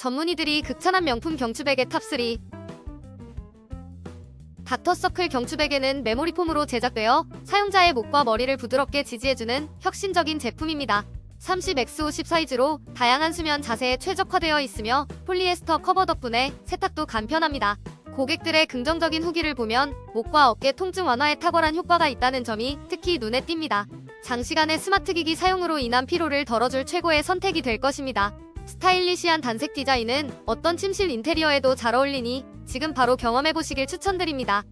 전문의들이 극찬한 명품 경추베개 탑3 닥터서클 경추베개는 메모리 폼으로 제작되어 사용자의 목과 머리를 부드럽게 지지해주는 혁신적인 제품입니다. 30x50 사이즈로 다양한 수면 자세에 최적화되어 있으며 폴리에스터 커버 덕분에 세탁도 간편합니다. 고객들의 긍정적인 후기를 보면 목과 어깨 통증 완화에 탁월한 효과가 있다는 점이 특히 눈에 띕니다. 장시간의 스마트 기기 사용으로 인한 피로를 덜어줄 최고의 선택이 될 것입니다. 스타일리시한 단색 디자인은 어떤 침실 인테리어에도 잘 어울리니 지금 바로 경험해보시길 추천드립니다.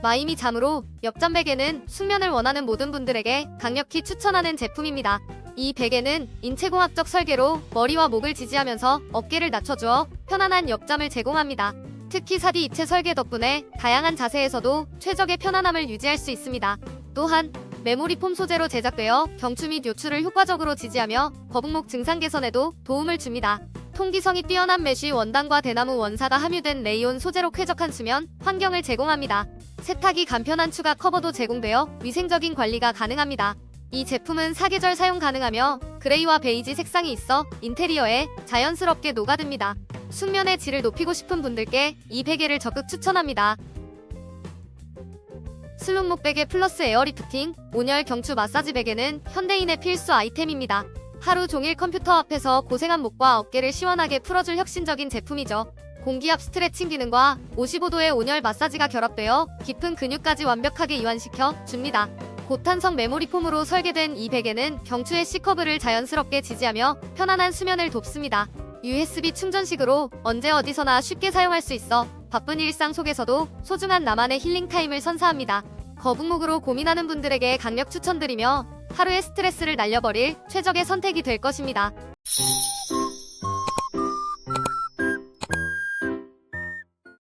마이미 잠으로 옆잠 베개는 숙면을 원하는 모든 분들에게 강력히 추천하는 제품입니다. 이 베개는 인체공학적 설계로 머리와 목을 지지하면서 어깨를 낮춰주어 편안한 옆잠을 제공합니다. 특히 사디 입체 설계 덕분에 다양한 자세에서도 최적의 편안함을 유지할 수 있습니다. 또한 메모리 폼 소재로 제작되어 경추 및 요추를 효과적으로 지지하며 거북목 증상 개선에도 도움을 줍니다. 통기성이 뛰어난 메쉬 원단과 대나무 원사가 함유된 레이온 소재로 쾌적한 수면 환경을 제공합니다. 세탁이 간편한 추가 커버도 제공되어 위생적인 관리가 가능합니다. 이 제품은 사계절 사용 가능하며 그레이와 베이지 색상이 있어 인테리어에 자연스럽게 녹아듭니다. 숙면의 질을 높이고 싶은 분들께 이 베개를 적극 추천합니다. 슬룸목 베개 플러스 에어리프팅, 온열 경추 마사지 베개는 현대인의 필수 아이템입니다. 하루 종일 컴퓨터 앞에서 고생한 목과 어깨를 시원하게 풀어줄 혁신적인 제품이죠. 공기압 스트레칭 기능과 55도의 온열 마사지가 결합되어 깊은 근육까지 완벽하게 이완시켜 줍니다. 고탄성 메모리 폼으로 설계된 이 베개는 경추의 C커브를 자연스럽게 지지하며 편안한 수면을 돕습니다. USB 충전식으로 언제 어디서나 쉽게 사용할 수 있어 바쁜 일상 속에서도 소중한 나만의 힐링 타임을 선사합니다. 거북목으로 고민하는 분들에게 강력 추천드리며 하루의 스트레스를 날려버릴 최적의 선택이 될 것입니다.